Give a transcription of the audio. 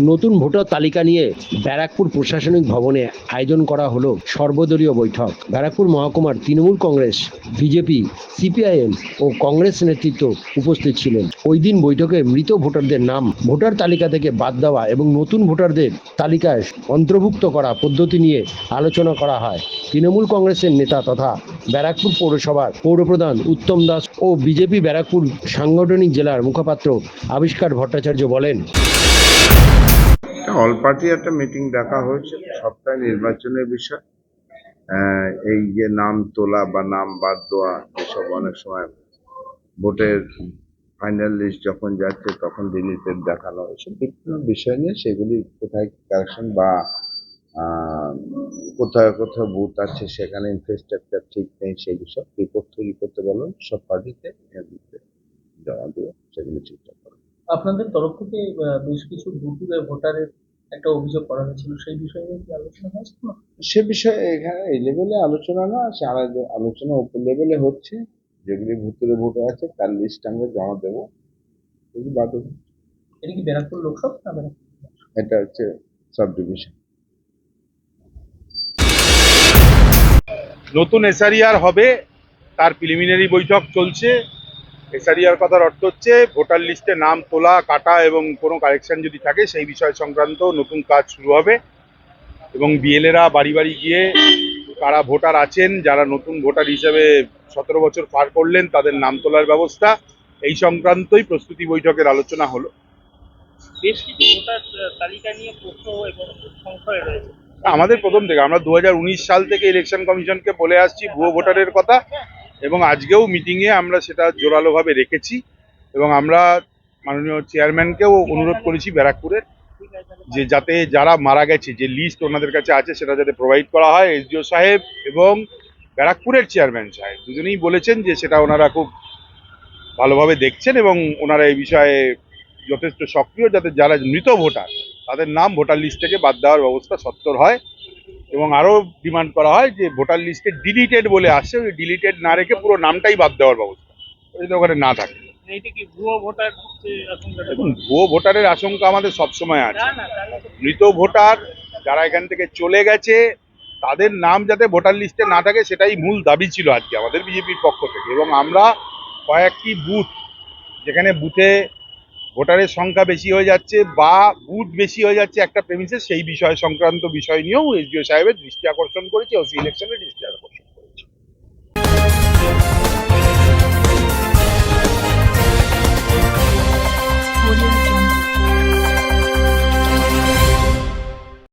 নতুন ভোটার তালিকা নিয়ে ব্যারাকপুর প্রশাসনিক ভবনে আয়োজন করা হলো সর্বদলীয় বৈঠক। ব্যারাকপুর মহকুমার তৃণমূল কংগ্রেস, বিজেপি, সিপিআইএম ও কংগ্রেস নেতৃত্ব উপস্থিত ছিলেন। ওই দিন বৈঠকে মৃত ভোটারদের নাম, ভোটার তালিকা থেকে বাদ দেওয়া এবং নতুন ভোটারদের তালিকায় অন্তর্ভুক্ত করা পদ্ধতি নিয়ে আলোচনা করা হয়। তৃণমূল কংগ্রেসের নেতা তথা ব্যারাকপুর পৌরসভার পৌরপ্রধান উত্তম দাস ও বিজেপি ব্যারাকপুর সাংগঠনিক জেলার মুখপাত্র আবিষ্কার ভট্টাচার্য বলেন অল পার্টি একটা মিটিং ডাকা হয়েছে সপ্তাহে নির্বাচনের বিষয়। এই যে নাম তোলা বা নাম বাদ দেওয়া এসব অনেক সময় ভোটের ফাইনাল লিস্ট যখন যাচ্ছে তখন ডিলিটেড দেখানো হয়েছে। বিভিন্ন বিষয় নিয়ে সেগুলি কোথায় কারেকশন বা কোথায় কোথাও বুথ আছে সেখানে ইনফ্রাস্ট্রাকচার ঠিক নেই সেগুলো সব রিপোর্ট তৈরি করতে বলুন। সব পার্টিতে জমা দিয়ে সেগুলি ঠিকঠাক আপনাদের তরফ থেকে বেশ কিছু ভুতুরে ভোটারের একটা অভিযোগ করা হয়েছিল সেই বিষয়ে কি আলোচনা হয়েছিল সে বিষয়ে এখানে এই লেভেলে আলোচনা না সে আলাদা আলোচনা ওপর লেভেলে হচ্ছে। যেগুলি ভুতুরে ভোটার আছে তার লিস্ট আমরা জমা দেবো। এগুলি বাদ এটা কি ব্যারাকপুর লোকসভা না ব্যারাকপুর এটা হচ্ছে সাব ডিভিশন নতুন এসআরিআর হবে তার প্রিলিমিনারি বৈঠক চলছে। এসআরিআর কথার অর্থ হচ্ছে ভোটার লিস্টে নাম তোলা কাটা এবং কোনো কারেকশন যদি থাকে সেই বিষয় সংক্রান্ত নতুন কাজ শুরু হবে। এবং বিএলএরা বাড়ি বাড়ি গিয়ে কারা ভোটার আছেন যারা নতুন ভোটার হিসেবে সতেরো বছর পার করলেন তাদের নাম তোলার ব্যবস্থা। এই সংক্রান্তই প্রস্তুতি বৈঠকের আলোচনা হলো। বেশ কিছু ভোটার তালিকা নিয়ে প্রশ্ন এবং সংশয় রয়েছে। আমাদের প্রথম থেকে আমরা দু হাজার উনিশ সাল থেকে ইলেকশন কমিশনকে বলে আসছি ভুয়ো ভোটারের কথা। এবং আজকেও মিটিংয়ে আমরা সেটা জোরালোভাবে রেখেছি এবং আমরা মাননীয় চেয়ারম্যানকেও অনুরোধ করেছি ব্যারাকপুরের যে যাতে যারা মারা গেছে, যে লিস্ট ওনাদের কাছে আছে সেটা যাতে প্রোভাইড করা হয় এসডিও সাহেব এবং ব্যারাকপুরের চেয়ারম্যান সাহেব। দুজনেই বলেছেন যে সেটা ওনারা খুব ভালোভাবে দেখছেন এবং ওনারা এই বিষয়ে যথেষ্ট সক্রিয়, যাতে যারা মৃত ভোটার, তাদের নাম ভোটার লিস্ট থেকে বাদ দেওয়ার ব্যবস্থা সত্তর হয়। এবং আরও ডিমান্ড করা হয় যে ভোটার লিস্টে ডিলিটেড বলে আসছে ওই ডিলিটেড না রেখে পুরো নামটাই বাদ দেওয়ার ব্যবস্থা। যদি ওখানে না থাকে। আশঙ্কাটা দেখুন ভুয়ো ভোটারের আশঙ্কা আমাদের সবসময় আছে। মৃত ভোটার যারা এখান থেকে চলে গেছে তাদের নাম যাতে ভোটার লিস্টে না থাকে সেটাই মূল দাবি ছিল আজকে আমাদের বিজেপির পক্ষ থেকে। এবং আমরা কয়েকটি বুথ যেখানে বুথে ভোটারের সংখ্যা বেশি হয়ে যাচ্ছে বা বুথ বেশি হয়ে যাচ্ছে একটা প্রেমিসে সেই বিষয় সংক্রান্ত বিষয় নিয়েও এসডিও সাহেবের দৃষ্টি আকর্ষণ করেছে, ও সি ইলেকশনের দৃষ্টি আকর্ষণ